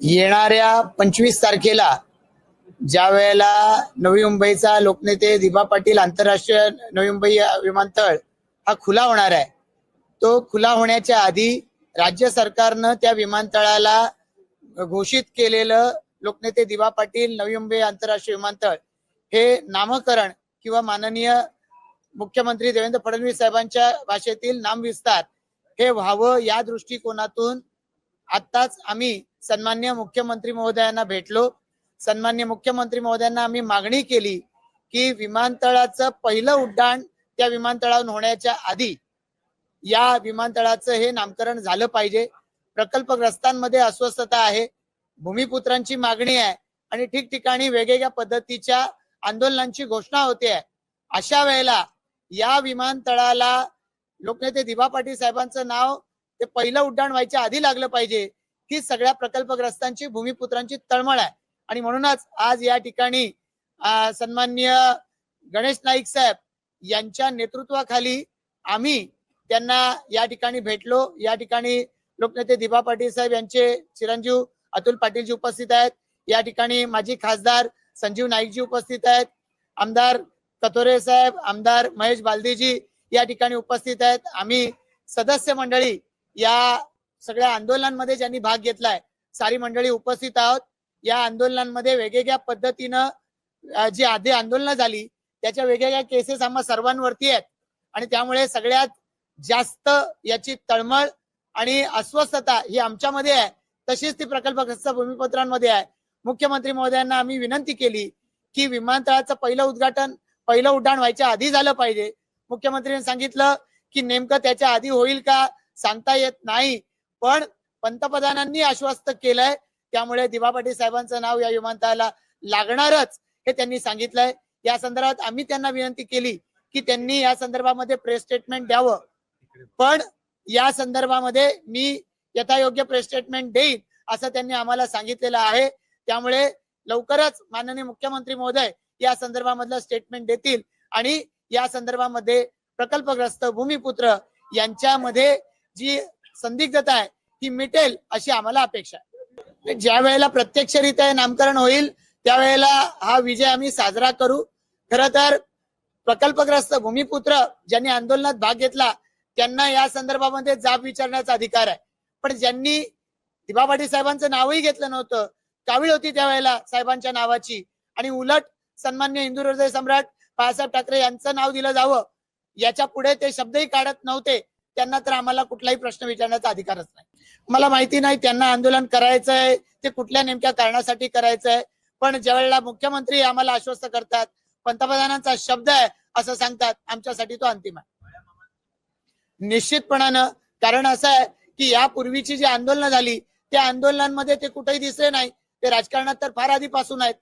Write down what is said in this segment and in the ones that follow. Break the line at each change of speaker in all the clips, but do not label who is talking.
येणाऱ्या पंचवीस तारखेला ज्या वेळेला नवी मुंबईचा लोकनेते दिभा पाटील आंतरराष्ट्रीय नवी मुंबई विमानतळ हा खुला होणार आहे तो खुला होण्याच्या आधी राज्य सरकारनं त्या विमानतळाला घोषित केलेलं लोकनेते दिभा पाटील नवी मुंबई आंतरराष्ट्रीय विमानतळ हे नामकरण किंवा माननीय मुख्यमंत्री देवेंद्र फडणवीस साहेबांच्या भाषेतील नामविस्तार हे व्हावं या दृष्टिकोनातून आत्ताच आम्ही सन्मान्य मुख्यमंत्री महोदयांना भेटलो. सन्मान्य मुख्यमंत्री महोदयांना आम्ही मागणी केली की विमानतळाचं पहिलं उड्डाण त्या विमानतळावरून होण्याच्या आधी या विमानतळाचं हे नामकरण झालं पाहिजे. प्रकल्पग्रस्तांमध्ये अस्वस्थता आहे भूमिपुत्रांची मागणी आहे आणि ठिकठिकाणी वेगवेगळ्या पद्धतीच्या आंदोलनांची घोषणा होते आहे. अशा वेळेला या विमानतळाला लोकनेते दिवा पाटील साहेबांचं नाव ते पहिलं उड्डाण व्हायच्या आधी लागलं पाहिजे. ही सगळ्या प्रकल्पग्रस्तांची भूमिपुत्रांची तळमळ आहे. आणि म्हणूनच आज या ठिकाणी अं, सन्माननीय गणेश नाईक साहेब यांच्या नेतृत्वाखाली आम्ही त्यांना या ठिकाणी भेटलो. या ठिकाणी लोकनेते दिबा पाटील साहेब यांचे चिरंजीव अतुल पाटीलजी उपस्थित आहेत. या ठिकाणी माजी खासदार संजीव नाईकजी उपस्थित आहेत. आमदार कथोरे साहेब आमदार महेश बालदीजी या ठिकाणी उपस्थित आहेत. आम्ही सदस्य मंडळी या सगळ्या आंदोलनांमध्ये ज्यांनी भाग घेतलाय सारी मंडळी उपस्थित आहोत. या आंदोलनांमध्ये वेगवेगळ्या पद्धतीनं जी आधी आंदोलनं झाली त्याच्या वेगवेगळ्या केसेस आम्हा सर्वांवरती आहेत. आणि त्यामुळे सगळ्यात जास्त याची तळमळ आणि अस्वस्थता ही आमच्यामध्ये आहे. तशीच ती प्रकल्पग्रस्त भूमिपत्रांमध्ये आहे. मुख्यमंत्री महोदयांना आम्ही विनंती केली की विमानतळाचं पहिलं उद्घाटन पहिलं उड्डाण व्हायच्या आधी झालं पाहिजे. मुख्यमंत्र्यांनी सांगितलं की नेमकं त्याच्या आधी होईल का सांगता येत नाही. पण पंतप्रधानांनी आश्वस्त केलंय. त्यामुळे दिवा पाटील साहेबांचं नाव या विमानतळाला लागणारच हे त्यांनी सांगितलंय. या संदर्भात आम्ही त्यांना विनंती केली की त्यांनी या संदर्भामध्ये प्रेस स्टेटमेंट द्यावं. पण या संदर्भामध्ये मी यथायोग्य प्रेस स्टेटमेंट देईन असं त्यांनी आम्हाला सांगितलेलं आहे. त्यामुळे लवकरच माननीय मुख्यमंत्री महोदय या संदर्भामधलं स्टेटमेंट देतील आणि या संदर्भामध्ये प्रकल्पग्रस्त भूमिपुत्र यांच्यामध्ये जी संदिग्धता आहे ती मिटेल अशी आम्हाला अपेक्षा आहे. म्हणजे ज्या वेळेला प्रत्यक्षरित्या हे नामकरण होईल त्यावेळेला हा विजय आम्ही साजरा करू. खर तर प्रकल्पग्रस्त भूमिपुत्र ज्यांनी आंदोलनात भाग घेतला त्यांना या संदर्भामध्ये जाब विचारण्याचा अधिकार आहे. पण ज्यांनी दिबा पाटील साहेबांचं नावही घेतलं नव्हतं कावीळ होती त्यावेळेला साहेबांच्या नावाची. आणि उलट सन्मान्य हिंदू हृदय सम्राट बाळासाहेब ठाकरे यांचं नाव दिलं जावं याच्यापुढे ते शब्दही काढत नव्हते. त्यांना तर आम्हाला कुठलाही प्रश्न विचारण्याचा अधिकारच नाही. मला माहिती नाही त्यांना आंदोलन करायचं आहे ते कुठल्या नेमक्या कारणासाठी करायचं आहे पण ज्यावेळेला मुख्यमंत्री आम्हाला आश्वस्त करतात पंतप्रधानांचा शब्द आहे असं सांगतात आमच्यासाठी तो अंतिम आहे. निश्चितपणानं कारण असं आहे की यापूर्वीची जी आंदोलनं झाली त्या आंदोलनांमध्ये ते कुठेही दिसले नाही. ते राजकारणात तर फार आधीपासून आहेत.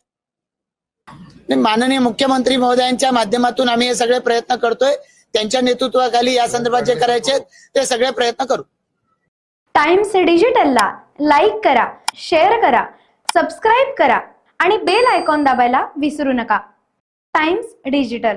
माननीय मुख्यमंत्री महोदयांच्या माध्यमातून आम्ही हे सगळे प्रयत्न करतोय. त्यांच्या नेतृत्वाखाली या संदर्भात जे करायचे ते सगळे प्रयत्न करू.
टाइम्स डिजिटलला लाईक करा शेअर करा सबस्क्राईब करा आणि बेल आयकॉन दाबायला विसरू नका. Times Digital.